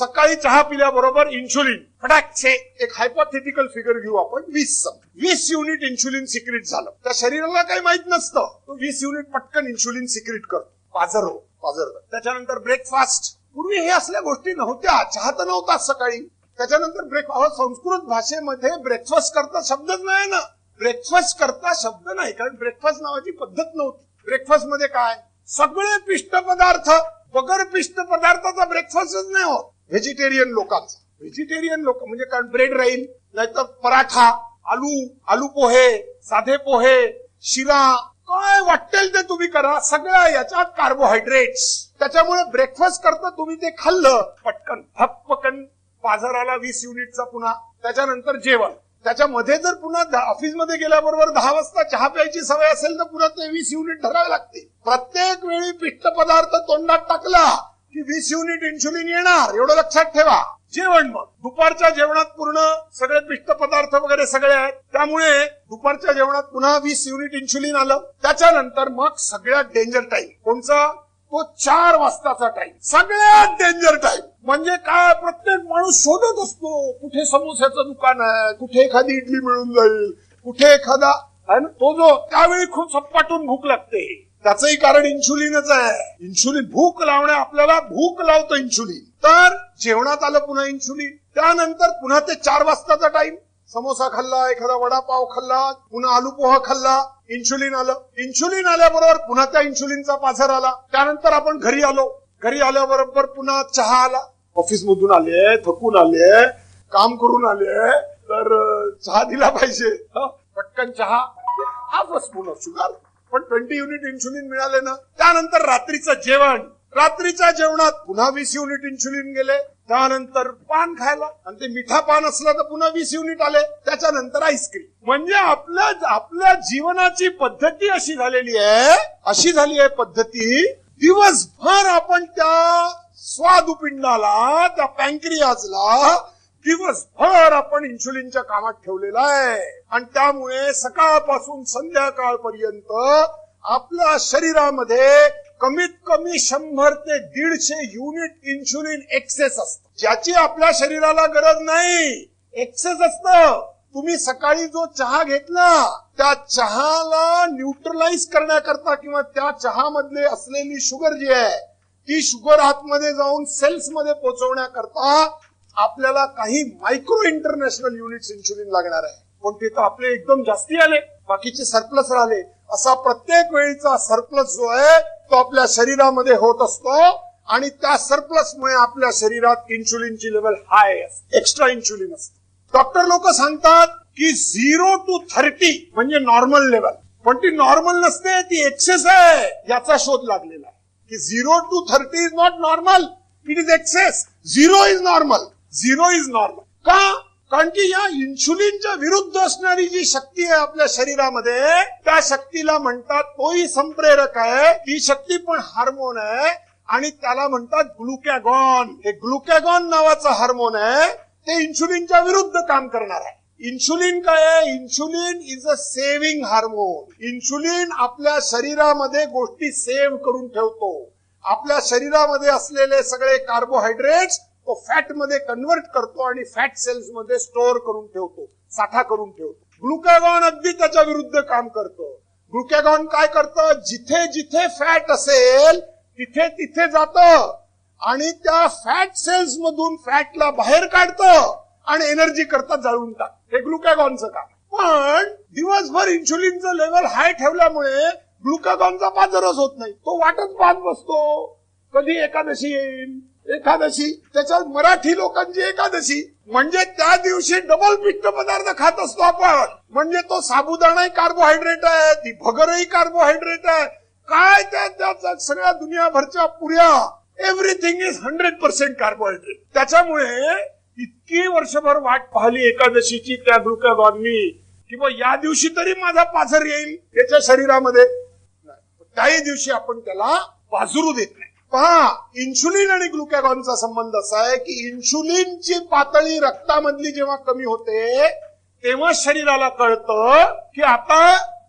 सकाळी चहा पिल्याबरोबर इन्शुलिन फटाकचे एक हायपोथेटिकल फिगर घेऊ आपण वीस वीस युनिट इन्शुलिन सिक्रेट झालं. त्या शरीराला काही माहीत नसतं. तो वीस युनिट पटकन इन्शुलिन सिक्रेट करतो. हो पाझर. त्याच्यानंतर ब्रेकफास्ट पूर्वी हे असल्या गोष्टी नव्हत्या. चहा तर नव्हताच सकाळी. त्याच्यानंतर ब्रेक अहो संस्कृत भाषेमध्ये ब्रेकफास्ट करता शब्दच नाही ना. ब्रेकफास्ट करता शब्द नाही कारण ब्रेकफास्ट नावाची पद्धत नव्हती. ब्रेकफास्टमध्ये काय? सगळे पिष्ट पदार्थ बगर पिष्ट पदार्थाचा ब्रेकफास्टच नाही होत. व्हेजिटेरियन लोकांचा. व्हेजिटेरियन लोक म्हणजे कारण ब्रेड राहील नाहीतर पराठा आलू आलू पोहे साधे पोहे शिरा काय वाटेल ते तुम्ही करा. सगळ्या याच्यात कार्बोहायड्रेट्स त्याच्यामुळे ब्रेकफास्ट करता तुम्ही ते खाल्लं पटकन फपकन बाजाराला वीस युनिटचा पुन्हा त्याच्यानंतर जेवण. त्याच्यामध्ये जर पुन्हा ऑफिसमध्ये गेल्याबरोबर दहा वाजता चहा प्यायची सवय असेल तर पुन्हा ते वीस युनिट धरावे लागते प्रत्येक वेळी पिष्ट पदार्थ तोंडात टाकला की वीस युनिट इन्शुलिन येणार एवढं लक्षात ठेवा. जेवण मग. दुपारच्या जेवणात पूर्ण सगळे पिष्ट पदार्थ वगैरे सगळे आहेत. त्यामुळे दुपारच्या जेवणात पुन्हा वीस युनिट इन्शुलिन आलं. त्याच्यानंतर मग सगळ्यात डेंजर टाईम कोणचा? तो चार वाजताचा टाईम सगळ्यात डेंजर टाईम म्हणजे काय? प्रत्येक माणूस शोधत असतो कुठे समोस्याचं दुकान आहे कुठे एखादी इडली मिळून जाईल कुठे एखादा आणि तो जो त्यावेळी खूप सपाटून भूक लागते. त्याचंही कारण इन्शुलिनच आहे. इन्शुलिन भूक लावणे आपल्याला भूक लावतो इन्शुलिन. तर जेवणात आलं पुन्हा इन्शुलिन. त्यानंतर पुन्हा ते चार वाजताचा टाइम समोसा खाल्ला एखादा वडापाव खाल्ला पुन्हा आलू पोहा खाल्ला इन्शुलिन आलं. इन्शुलिन आल्याबरोबर पुन्हा त्या इन्शुलिनचा पाझर आला. त्यानंतर आपण घरी आलो. घरी आल्याबरोबर पुन्हा चहा आला. ऑफिस मधून आले थकून आले काम करून आले तर चहा दिला पाहिजे. पटकन चहा. हाफ स्पून ऑफ शुगर पण ट्वेंटी युनिट इन्शुलिन मिळाले ना त्यानंतर रात्रीचं जेवण. रात्रीच्या जेवणात पुन्हा वीस युनिट इन्शुलिन गेले त्यानंतर पान खायला आणि ते मिठा पान असलं तर पुन्हा वीस युनिट आले त्याच्यानंतर आईस्क्रीम. म्हणजे आपल्या आपल्या जीवनाची पद्धती अशी झालेली आहे अशी झाली आहे पद्धती दिवसभर आपण त्या स्वादुपिंडाला त्या पँक्रियाजला दिवसभर आपण इन्शुलिनच्या कामात ठेवलेला आहे. आणि त्यामुळे सकाळपासून संध्याकाळपर्यंत आपल्या शरीरामध्ये कमीत कमी शंभर ते दीडशे युनिट इन्शुलिन एक्सेस असत. ज्याची आपल्या शरीराला गरज नाही. एक्सेस असत. तुम्ही सकाळी जो चहा घेतला त्या चहाला न्यूट्रलाइज करण्याकरता किंवा त्या चहामधले असलेली शुगर जी आहे ती शुगर आतमध्ये जाऊन सेल्समध्ये पोहोचवण्याकरता आपल्याला काही मायक्रो इंटरनॅशनल युनिट्स इन्शुलिन लागणार आहे. पण ते तर आपले एकदम जास्ती आले बाकीचे सरप्लस राहिले. असा प्रत्येक वेळीचा सरप्लस जो आहे तो आपल्या शरीरामध्ये होत असतो आणि त्या सरप्लस मुळे आपल्या शरीरात इन्शुलिनची लेवल हाय असते. एक्स्ट्रा इन्शुलिन असते. डॉक्टर लोक सांगतात की झिरो टू थर्टी म्हणजे नॉर्मल लेवल पण ती नॉर्मल नसते ती एक्सेस आहे. याचा शोध लागलेला आहे. की zero to thirty is not normal it is excess zero is normal zero is normal. का? कारण की या इन्शुलिनच्या विरुद्ध असणारी जी शक्ती आहे आपल्या शरीरामध्ये त्या शक्तीला म्हणतात तोही संप्रेरक आहे. ती शक्ती पण हार्मोन आहे. आणि त्याला म्हणतात ग्लुकॅगॉन. हे ग्लुकॅगॉन नावाचं हार्मोन आहे. ते इन्शुलिनच्या विरुद्ध काम करणार आहे. इन्शुलिन काय आहे? Insulin is a saving hormone. Insulin आपल्या शरीरामध्ये गोष्टी सेव्ह करून ठेवतो. आपल्या शरीरामध्ये असलेले सगळे कार्बोहायड्रेट्स तो फॅटमध्ये कन्वर्ट करतो आणि फॅट सेल्समध्ये स्टोअर करून ठेवतो साठा करून ठेवतो. ग्लुकॅगॉन अगदी त्याच्या विरुद्ध काम करतो. ग्लुकॅगॉन काय करतं? जिथे जिथे फॅट असेल तिथे तिथे जातं. आणि त्या फॅट सेल्स मधून फॅटला बाहेर काढतं आणि एनर्जी करता जाळून टाक हे ग्लुकॅगॉनचं काम पण दिवसभर इन्शुलिनचं लेवल हाय ठेवल्यामुळे ग्लुकॅगॉनचा बाजारच होत नाही. तो वाटच पाहत बसतो. कधी एकादशी येईल एकादशी त्याच्यात मराठी लोकांची एकादशी. म्हणजे त्या दिवशी डबल पिष्ट पदार्थ खात असतो आपण. म्हणजे तो साबुदाणाही कार्बोहायड्रेट आहे ती भगरही कार्बोहायड्रेट आहे. काय त्या सगळ्या दुनियाभरच्या पुऱ्या everything is hundred percent carbohydrate त्याच्यामुळे इतकी वर्षभर वाट पाहिली एकादशीची त्या ग्लुकॅगॉननी कि बा या दिवशी तरी माझा पाझर येईल त्याच्या शरीरामध्ये. त्याही दिवशी आपण त्याला पाझरू देत नाही. पहा इन्शुलिन आणि ग्लुकॅगॉनचा संबंध असा आहे की इन्शुलिनची पातळी रक्तामधली जेव्हा कमी होते तेव्हा शरीराला कळतं की आता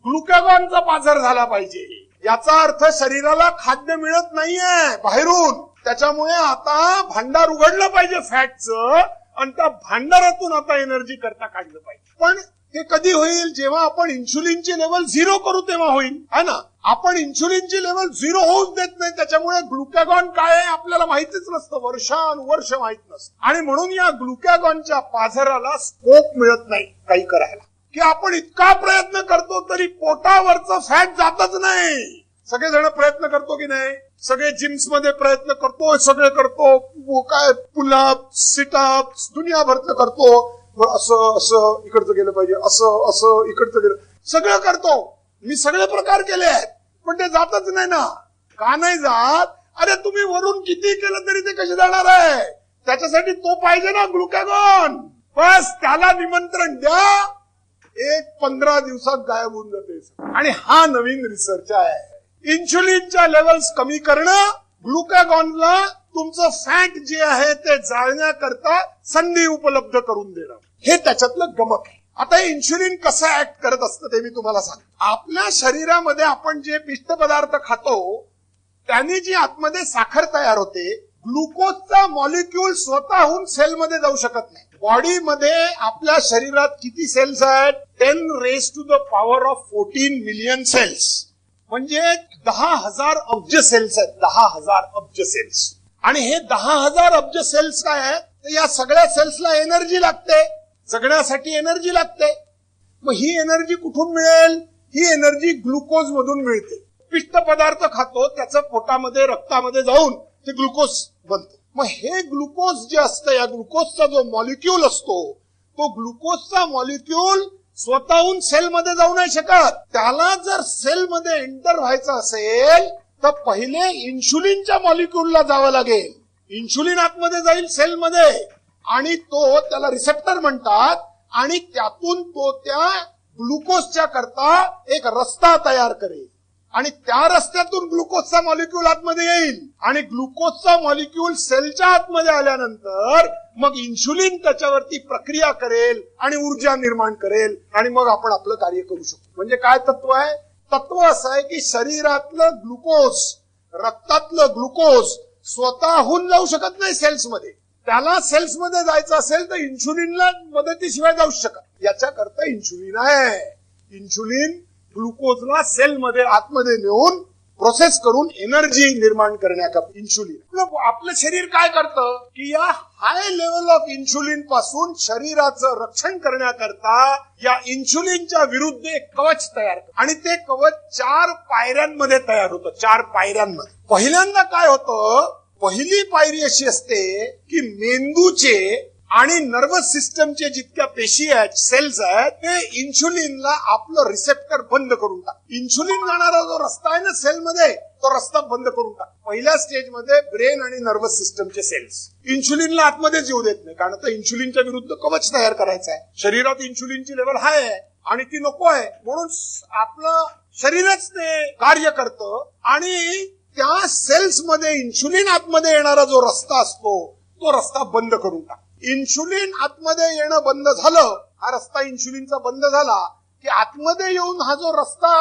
ग्लुकॅगॉनचा पाझर झाला पाहिजे. याचा अर्थ शरीराला खाद्य मिळत नाहीये बाहेरून. त्याच्यामुळे आता भांडार उघडलं पाहिजे फॅटचं आणि त्या भांडारातून आता एनर्जी करता काढलं पाहिजे. पण ते कधी होईल? जेव्हा आपण इन्शुलिनची लेवल झिरो करू तेव्हा होईल. है ना? आपण इन्शुलिनची लेवल झिरो होऊच देत नाही. त्याच्यामुळे ग्लुकॅगॉन काय आहे आपल्याला माहितीच नसतं. वर्षानुवर्ष माहीत नसतं. आणि म्हणून या ग्लुकॅगॉनच्या पाझराला स्कोप मिळत नाही काही करायला. की आपण इतका प्रयत्न करतो तरी पोटावरचं फॅट जातच नाही. सगळेजण प्रयत्न करतो की नाही? सगळे जिम्समध्ये प्रयत्न करतो सगळे करतो. काय पुलअप सिटअप दुनियाभरचं करतो. मग असं असं इकडचं गेलं पाहिजे असं असं इकडचं गेलं. सगळं करतो. मी सगळे प्रकार केले आहेत. पण ते जातच नाही ना. का नाही जात? अरे तुम्ही वरून किती केलं तरी ते कसे जाणार आहे? त्याच्यासाठी तो पाहिजे ना ग्लुकॅगॉन. बस त्याला निमंत्रण द्या. एक पंधरा दिवसात गायब होऊन जाते. आणि हा नवीन रिसर्च आहे. इन्शुलिनच्या लेवल्स कमी करणं ग्लुकॅगॉनला तुमचं फॅट जे आहे ते जाळण्याकरता संधी उपलब्ध करून देणं. हे त्याच्यातलं गमक आहे. आता हे इन्शुलिन कसं ऍक्ट करत असतं ते मी तुम्हाला सांग आपल्या शरीरामध्ये आपण जे पिष्ट पदार्थ खातो त्याने जी आतमध्ये साखर तयार होते ग्लुकोजचा मॉलिक्यूल स्वतःहून सेलमध्ये जाऊ शकत नाही. बॉडीमध्ये आपल्या शरीरात किती सेल्स आहेत? Ten raise to the power of fourteen million cells म्हणजे दहा हजार अब्ज सेल्स आहेत. दहा हजार अब्ज सेल्स आणि हे दहा हजार अब्ज सेल्स काय आहे? तर या सगळ्या सेल्सला एनर्जी लागते. जगण्यासाठी एनर्जी लागते. मग ही एनर्जी कुठून मिळेल? ही एनर्जी ग्लुकोज मधून मिळते. पिष्ट पदार्थ खातो त्याचं पोटामध्ये रक्तामध्ये जाऊन ते ग्लुकोज बनतं. मग हे ग्लुकोज जे असतं या ग्लुकोजचा जो मॉलिक्यूल असतो तो ग्लुकोजचा मॉलिक्यूल स्वतःहून सेलमध्ये जाऊ नाही शकत. त्याला जर सेलमध्ये एंटर व्हायचं असेल तर पहिले इन्शुलिनच्या मॉलिक्युलला जावं लागेल. इन्शुलिन आतमध्ये जाईल सेलमध्ये. आणि तो त्याला रिसेप्टर म्हणतात. आणि त्यातून तो त्या ग्लुकोजच्या करता एक रस्ता तयार करेल. आणि त्या रस्त्यातून ग्लुकोजचा मॉलिक्यूल आतमध्ये येईल. आणि ग्लुकोजचा मॉलिक्यूल सेलच्या आतमध्ये आल्यानंतर मग इन्शुलिन त्याच्यावरती प्रक्रिया करेल आणि ऊर्जा निर्माण करेल. आणि मग आपण आपलं कार्य करू शकतो. म्हणजे काय तत्व आहे? तत्व असं आहे की शरीरातलं ग्लुकोज रक्तातलं ग्लुकोज स्वतःहून जाऊ शकत नाही सेल्समध्ये. त्याला सेल्समध्ये जायचं असेल तर इन्शुलिनला मदतीशिवाय जाऊ शकत याच्याकरता इन्शुलिन आहे. इन्शुलिन ग्लुकोजला सेलमध्ये आतमध्ये नेऊन प्रोसेस करून एनर्जी निर्माण करण्याकरता इन्शुलिन आपलं शरीर काय करतं? की या हाय लेवल ऑफ इन्शुलिनपासून शरीराचं रक्षण करण्याकरता या इन्शुलिनच्या विरुद्ध एक कवच तयार आणि ते कवच चार पायऱ्यांमध्ये तयार होतं. चार पायऱ्यांमध्ये. पहिल्यांदा काय होतं? पहिली पायरी अशी असते की मेंदूचे आणि नर्वस सिस्टमचे जितक्या पेशी आहेत सेल्स आहेत ते इन्शुलिनला आपलं रिसेप्टर बंद करून टाक. इन्शुलिन जाणारा जो रस्ता आहे ना सेलमध्ये तो रस्ता बंद करून टाक. पहिल्या स्टेजमध्ये ब्रेन आणि नर्वस सिस्टमचे सेल्स इन्शुलिनला आतमध्ये येऊ देत नाही कारण आता इन्शुलिनच्या विरुद्ध कवच तयार करायचं आहे. शरीरात इन्शुलिनची लेवल हाय आहे आणि ती नको आहे. म्हणून आपलं शरीरच ते कार्य करतं आणि त्या सेल्समध्ये इन्शुलिन आतमध्ये येणारा जो रस्ता असतो तो रस्ता बंद करून टाक. इन्शुलिन आतमध्ये येणं बंद झालं हा रस्ता इन्शुलिनचा बंद झाला की आतमध्ये येऊन हा जो रस्ता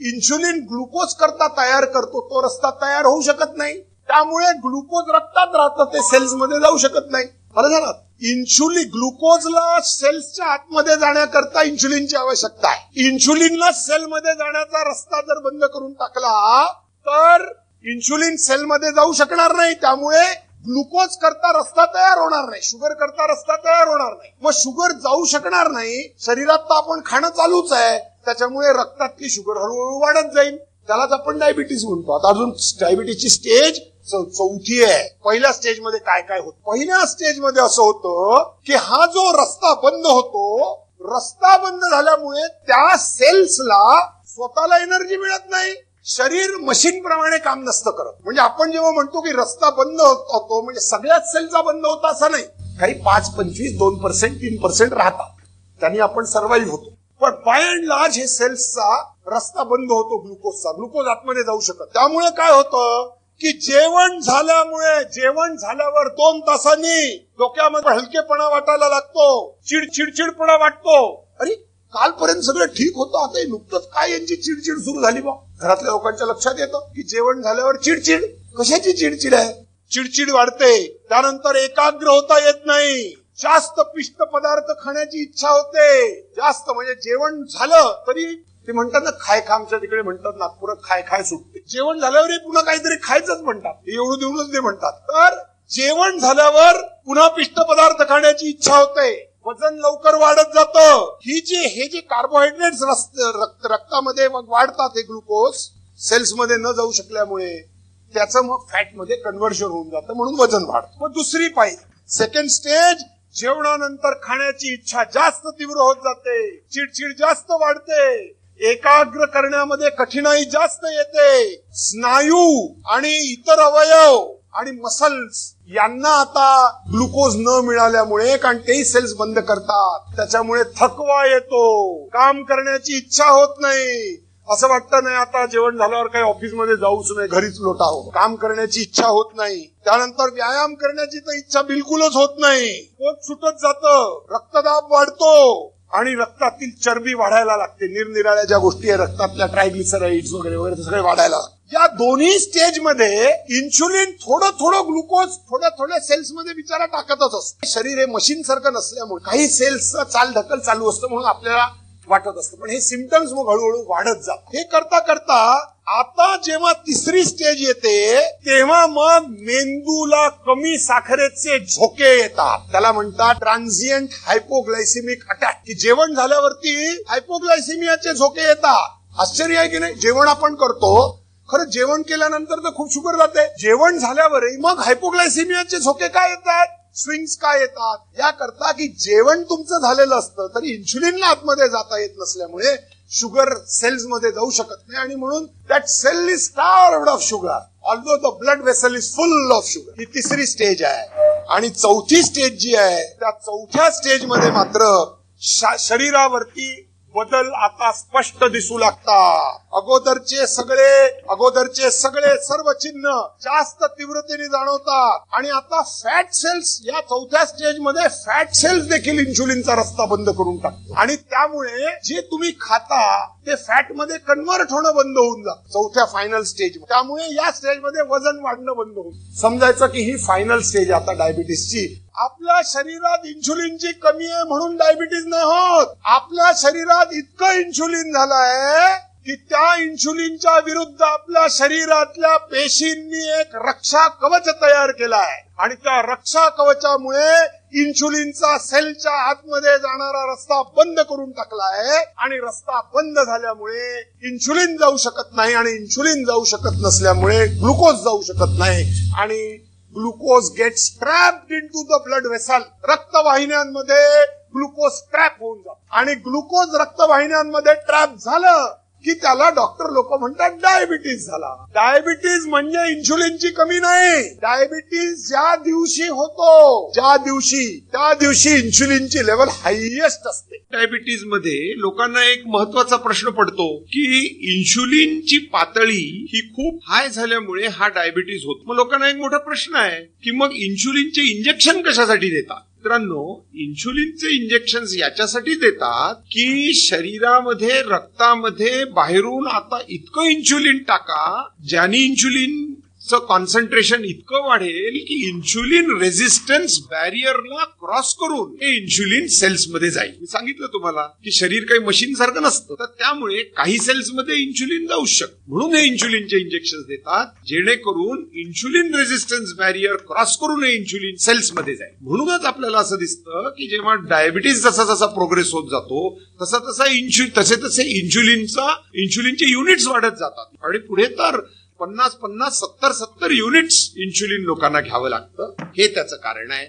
इन्शुलिन ग्लुकोज करता तयार करतो तो रस्ता तयार होऊ शकत नाही. त्यामुळे ग्लुकोज रक्तात राहतं ते सेल्समध्ये जाऊ शकत नाही. बरं झालं? इन्शुलिन ग्लुकोजला सेल्सच्या आतमध्ये जाण्याकरता इन्शुलिनची आवश्यकता आहे. इन्शुलिनला सेलमध्ये जाण्याचा रस्ता जर बंद करून टाकला तर इन्शुलिन सेलमध्ये जाऊ शकणार नाही. त्यामुळे ग्लुकोज करता रस्ता तयार होणार नाही. शुगर करता रस्ता तयार होणार नाही. मग शुगर जाऊ शकणार नाही. शरीरात तर आपण खाणं चालूच आहे. त्याच्यामुळे रक्तातली शुगर हळूहळू वाढत जाईल. त्यालाच आपण डायबिटीज म्हणतो. आता अजून डायबिटीजची स्टेज चौथी आहे. पहिल्या स्टेजमध्ये काय काय होत? पहिल्या स्टेजमध्ये असं होतं की हा जो रस्ता बंद होतो रस्ता बंद झाल्यामुळे त्या सेल्सला स्वतःला एनर्जी मिळत नाही. शरीर मशीन प्रमाणे काम नसतं करत. म्हणजे आपण जेव्हा म्हणतो की रस्ता बंद होतो म्हणजे सगळ्याच सेलचा बंद होता असं नाही. काही पाच पंचवीस दोन पर्सेंट तीन पर्सेंट राहतात. त्यांनी आपण सर्व्हाइव्ह होतो. पण बाय अँड लार्ज हे सेल्सचा रस्ता बंद होतो ग्लुकोजचा. ग्लुकोज आतमध्ये जाऊ शकत. त्यामुळे काय होतं की जेवण झाल्यामुळे जेवण झाल्यावर दोन तासांनी डोक्यामध्ये हलकेपणा वाटायला लागतो. चिड चिडचिडपणा वाटतो. अरे कालपर्यंत सगळं ठीक होतं. आता नुकतंच काय यांची चिडचिड सुरू झाली बा? घरातल्या लोकांच्या लक्षात येतं की जेवण झाल्यावर चिडचिड. कशाची चिडचिड आहे? चिडचिड वाढते. त्यानंतर एकाग्र होता येत नाही. जास्त पिष्ट पदार्थ खाण्याची इच्छा होते. जास्त म्हणजे जेवण झालं तरी ते म्हणतात ना खाय खा आमच्या तिकडे म्हणतात नागपुरात खाय खाय सुटते. जेवण झाल्यावरही पुन्हा काहीतरी खायचंच म्हणतात. एवढं देऊनच ते म्हणतात. तर जेवण झाल्यावर पुन्हा पिष्ट पदार्थ खाण्याची इच्छा होते. वजन लवकर वाढत जातं. ही जी हे जे कार्बोहायड्रेट्स रक्त रक्तामध्ये मग वाढतात हे ग्लुकोज सेल्समध्ये न जाऊ शकल्यामुळे त्याचं मग फॅटमध्ये कन्व्हर्जन होऊन जातं म्हणून वजन वाढतं. मग दुसरी पाहिजे सेकंड स्टेज जेवणानंतर खाण्याची इच्छा जास्त तीव्र होत जाते चिडचिड जास्त वाढते एकाग्र करण्यामध्ये कठीणाई जास्त येते स्नायू आणि इतर अवयव आणि मसल्स यांना आता ग्लुकोज न मिळाल्यामुळे कारण तेही सेल्स बंद करतात. त्याच्यामुळे थकवा येतो. काम करण्याची इच्छा होत नाही. असं वाटतं नाही आता जेवण झाल्यावर काही ऑफिसमध्ये जाऊच नाही घरीच लोटावं हो. काम करण्याची इच्छा होत नाही. त्यानंतर व्यायाम करण्याची तर इच्छा बिलकुलच होत नाही. पोट सुटत जातं रक्तदाब वाढतो आणि रक्तातील चरबी वाढायला लागते. निरनिराळ्या ज्या गोष्टी आहे रक्तातल्या ट्रायग्लिसराईड्स वगैरे वगैरे सगळे वाढायला लागतात. या दोन्ही स्टेजमध्ये इन्शुलिन थोडं थोडं ग्लुकोज थोड्या थोड्या सेल्समध्ये बिचारा टाकतच असतं. शरीर हे मशीन सारखं नसल्यामुळे काही सेल्सचा चाल ढकल चालू असतं म्हणून आपल्याला वाटत असतं. पण हे सिमटम्स मग हळूहळू वाढत जात हे करता करता आता जेव्हा तिसरी स्टेज येते तेव्हा मग मेंदूला कमी साखरेचे झोके येतात. त्याला म्हणतात ट्रान्झियंट हायपोग्लायसिमिक अटॅक की जेवण झाल्यावरती हायपोग्लायसिमियाचे झोके येतात. आश्चर्य आहे की नाही? जेवण आपण करतो खरं जेवण केल्यानंतर तर खूप शुगर जाते. जेवण झाल्यावरही मग हायपोग्लायसिमियाचे झोके काय येतात? स्विंग्स काय येतात? याकरता की जेवण तुमचं झालेलं असतं तरी इन्शुलिनला आतमध्ये जाता येत नसल्यामुळे शुगर सेल्समध्ये जाऊ शकत नाही. आणि म्हणून that cell is starved of sugar although the blood vessel is full of sugar ही तिसरी स्टेज आहे. आणि चौथी स्टेज जी आहे त्या चौथ्या स्टेजमध्ये मात्र शरीरावरती बदल आता स्पष्ट दिसू लागतात. अगोदरचे सगळे अगोदरचे सगळे सर्व चिन्ह जास्त तीव्रतेने जाणवतात. आणि आता फॅट सेल्स या चौथ्या स्टेजमध्ये फॅट सेल्स देखील इन्शुलिनचा रस्ता बंद करून टाकतो. आणि त्यामुळे जे तुम्ही खाता ते फॅटमध्ये कन्व्हर्ट होणं बंद होऊन जात. चौथ्या फायनल स्टेज त्यामुळे या स्टेजमध्ये वजन वाढणं बंद होऊन समजायचं की ही फायनल स्टेज आता डायबिटीसची आपल्या शरीरात इन्शुलिनची कमी आहे म्हणून डायबिटीज नाही होत. आपल्या शरीरात इतकं इन्शुलिन झालंय की त्या इन्शुलिनच्या विरुद्ध आपल्या शरीरातल्या पेशींनी एक रक्षा कवच तयार केलाय. आणि त्या रक्षा कवचामुळे इन्शुलिनचा सेलच्या आतमध्ये जाणारा रस्ता बंद करून टाकलाय. आणि रस्ता बंद झाल्यामुळे इन्शुलिन जाऊ शकत नाही आणि इन्शुलिन जाऊ शकत नसल्यामुळे ग्लुकोज जाऊ शकत नाही. आणि glucose get trapped into the blood vessel रक्तवाहिन्यांमध्ये glucose trap होऊन जातो. आणि ग्लुकोज रक्तवाहिन्यांमध्ये ट्रॅप झालं की त्याला डॉक्टर लोक म्हणतात डायबिटीज झाला. डायबिटीज म्हणजे इन्शुलिनची कमी नाही. डायबिटीज ज्या दिवशी होतो ज्या दिवशी त्या दिवशी इन्शुलिनची लेवल हायएस्ट असते. डायबिटीजमध्ये लोकांना एक महत्त्वाचा प्रश्न पडतो की इन्शुलिनची पातळी ही खूप हाय झाल्यामुळे हा डायबिटीज होतो. मग लोकांना एक मोठा प्रश्न आहे की मग इन्शुलिनचे इंजेक्शन कशासाठी देतात? मित्रांनो इन्शुलिनचे इंजेक्शन याच्यासाठी देतात की शरीरामध्ये रक्तामध्ये बाहेरून आता इतकं इन्शुलिन टाका ज्याने इन्शुलिन चं कॉन्सन्ट्रेशन इतकं वाढेल की इन्शुलिन रेझिस्टन्स बॅरियरला क्रॉस करून हे इन्शुलिन सेल्समध्ये जाईल. मी सांगितलं तुम्हाला की शरीर काही मशीन सारखं नसतं. तर त्यामुळे काही सेल्समध्ये इन्शुलिन जाऊ शकतं. म्हणून हे इन्शुलिनचे इंजेक्शन देतात जेणेकरून इन्शुलिन रेझिस्टन्स बॅरियर क्रॉस करून हे इन्शुलिन सेल्समध्ये जाईल. म्हणूनच आपल्याला असं दिसतं की जेव्हा डायबिटीज जसा जसा प्रोग्रेस होत जातो तसा तसा इन्शु तसे तसे इन्शुलिनचा इन्शुलिनचे युनिट्स वाढत जातात. आणि पुढे तर पन्नास पन्नास सत्तर सत्तर युनिट्स इन्शुलिन लोकांना घ्यावं लागतं. हे त्याचं कारण आहे.